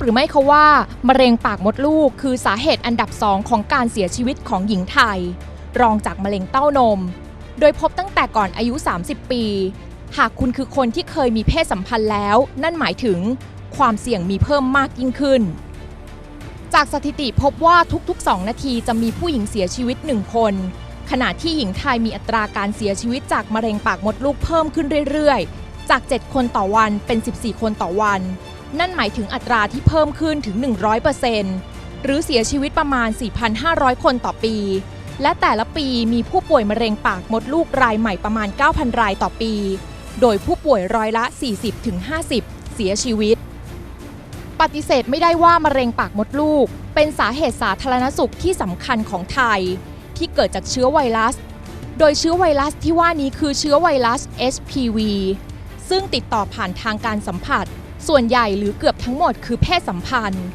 หรือไม่คะว่ามะเร็งปากมดลูก คือสาเหตุอันดับสองของการเสียชีวิตของหญิงไทย รองจากมะเร็งเต้านม โดยพบตั้งแต่ก่อนอายุ 30 ปี หากคุณคือคนที่เคยมีเพศสัมพันธ์แล้ว นั่นหมายถึงความเสี่ยงมีเพิ่มมากยิ่งขึ้น จากสถิติพบว่าทุกๆ 2 นาทีจะมีผู้หญิงเสียชีวิต 1 คน ขณะที่หญิงไทยมีอัตราการเสียชีวิตจากมะเร็งปากมดลูกเพิ่มขึ้นเรื่อยๆ จาก 7 คนต่อวันเป็น 14 คนต่อวัน นั่นหมายถึงอัตราที่เพิ่มขึ้นถึง 100%หรือเสียชีวิตประมาณ 4,500 คนต่อปี และแต่ละปีมีผู้ป่วยมะเร็งปากมดลูกรายใหม่ประมาณ 9,000 รายต่อปี โดยผู้ป่วยร้อยละ 40-50 เสียชีวิต ปฏิเสธไม่ได้ว่ามะเร็งปากมดลูก เป็นสาเหตุสาธารณสุขที่สำคัญของไทย ที่เกิดจากเชื้อไวรัส โดยเชื้อไวรัสที่ว่านี้คือเชื้อไวรัส HPV ซึ่งติดต่อผ่านทางการสัมผัส ส่วนใหญ่หรือเกือบทั้งหมดคือเพศสัมพันธ์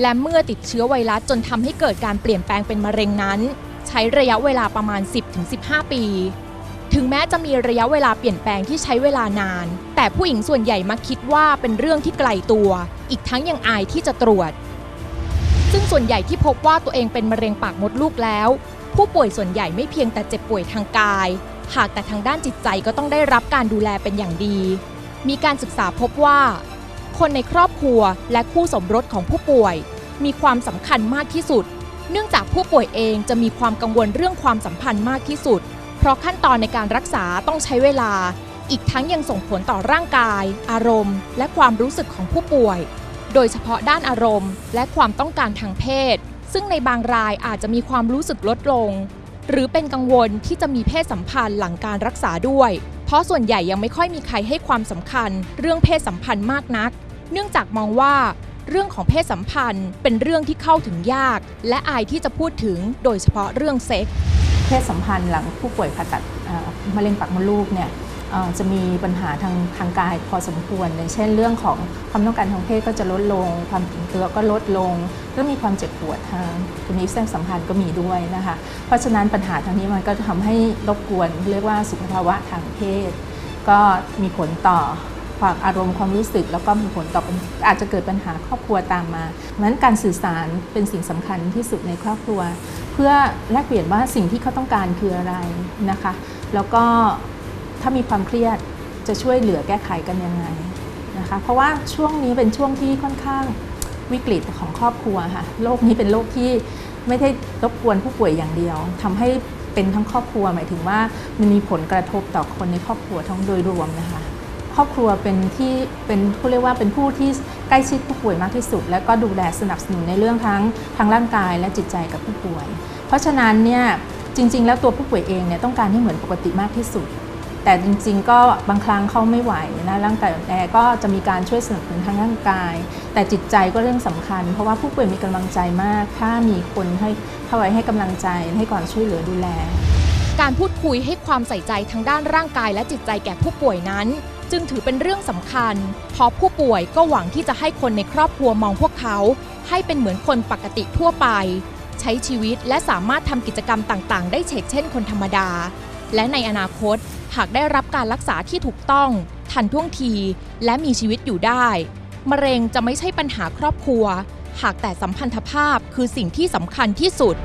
และเมื่อติดเชื้อไวรัสจนทำให้เกิดการเปลี่ยนแปลงเป็นมะเร็งนั้น ใช้ระยะเวลาประมาณ 10-15 ปี ถึงแม้จะมีระยะเวลาเปลี่ยนแปลงที่ใช้เวลานาน แต่ผู้หญิงส่วนใหญ่มักคิดว่าเป็นเรื่องที่ไกลตัว อีกทั้งยังอายที่จะตรวจ ซึ่งส่วนใหญ่ที่พบว่าตัวเองเป็นมะเร็งปากมดลูกแล้ว ผู้ป่วยส่วนใหญ่ไม่เพียงแต่เจ็บป่วยทางกาย หากแต่ทางด้านจิตใจก็ต้องได้รับการดูแลเป็นอย่างดี มีการศึกษาพบว่า คนในครอบครัวและคู่สมรสของผู้ป่วย มีความสำคัญมากที่สุด เนื่องจากผู้ป่วยเองจะมีความกังวลเรื่องความสัมพันธ์มากที่สุด เพราะขั้นตอนในการรักษาต้องใช้เวลา อีกทั้งยังส่งผลต่อร่างกาย อารมณ์ และความรู้สึกของผู้ป่วย โดยเฉพาะด้านอารมณ์ และความต้องการทางเพศ ซึ่งในบางรายอาจจะมีความรู้สึกลดลง หรือเป็นกังวลที่จะมีเพศสัมพันธ์หลังการรักษาด้วย เพราะส่วนใหญ่ยังไม่ค่อยมีใครให้ความสำคัญ เรื่องเพศสัมพันธ์มากนัก เนื่องจากมองว่า เรื่องของเพศสัมพันธ์ เป็นเรื่องที่เข้าถึงยาก และอายที่จะพูดถึงโดยเฉพาะเรื่องเซ็กส์เพศสัมพันธ์หลังผู้ป่วยผ่าตัดมะเร็งปากมดลูกเนี่ย จะมีปัญหาทางทางกายพอสมควรอย่างเช่นเรื่องของความต้องการทางเพศก็จะลดลง ความถึงตัวก็ลดลงแล้วมีความเจ็บปวดทางคุณนิแทรกสัมพันธ์ก็มีด้วยนะคะ เพราะฉะนั้นปัญหาทางนี้มันก็จะทำให้รบกวนเรียกว่าสุขภาวะทางเพศ ก็มีผลต่อความอารมณ์ความรู้สึก แล้วก็มีผลต่ออาจจะเกิดปัญหาครอบครัวตามมาเพราะฉะนั้นการสื่อสารเป็นสิ่งสำคัญที่สุดในครอบครัว เพื่อแลกเปลี่ยนว่าสิ่งที่เขาต้องการคืออะไรนะคะ แล้วก็ ถ้ามีความเครียดจะช่วยเหลือแก้ไขกันยังไงนะคะ เพราะว่าช่วงนี้เป็นช่วงที่ค่อนข้างวิกฤตของครอบครัวค่ะโรคนี้เป็นโรคที่ไม่ได้รบกวนผู้ป่วยอย่างเดียวทำให้เป็นทั้งครอบครัวหมายถึงว่ามันมีผลกระทบต่อคนในครอบครัวทั้งโดยรวมนะคะครอบครัวเป็นที่เป็นเขาเรียกว่าเป็นผู้ที่ใกล้ชิดผู้ป่วยมากที่สุด แล้วก็ดูแลสนับสนุนในเรื่องทั้งทางร่างกายและจิตใจกับผู้ป่วย เพราะฉะนั้นเนี่ยจริง ๆ แล้วตัวผู้ป่วยเองเนี่ยต้องการให้เหมือนปกติมากที่สุด แต่จริงๆ ก็บางครั้งเขาไม่ไหวนะร่างกายอ่อนแอก็จะมีการช่วยสนับสนุนทางร่างกาย แต่จิตใจก็เรื่องสำคัญ เพราะว่าผู้ป่วยมีกำลังใจมาก ถ้ามีคนให้เข้าไว้ให้กำลังใจให้ความช่วยเหลือดูแล การพูดคุยให้ความใส่ใจทางด้านร่างกายและจิตใจแก่ผู้ป่วยนั้น จึงถือเป็นเรื่องสำคัญเพราะผู้ป่วยก็หวังที่จะให้คนในครอบครัวมองพวกเขา ให้เป็นเหมือนคนปกติทั่วไป ใช้ชีวิตและสามารถทำกิจกรรมต่างๆ ได้เฉกเช่นคนธรรมดา และในอนาคตหากได้รับการรักษาที่ถูกต้อง ทันท่วงที และมีชีวิตอยู่ได้ มะเร็งจะไม่ใช่ปัญหาครอบครัว หากแต่สัมพันธภาพคือสิ่งที่สำคัญที่สุด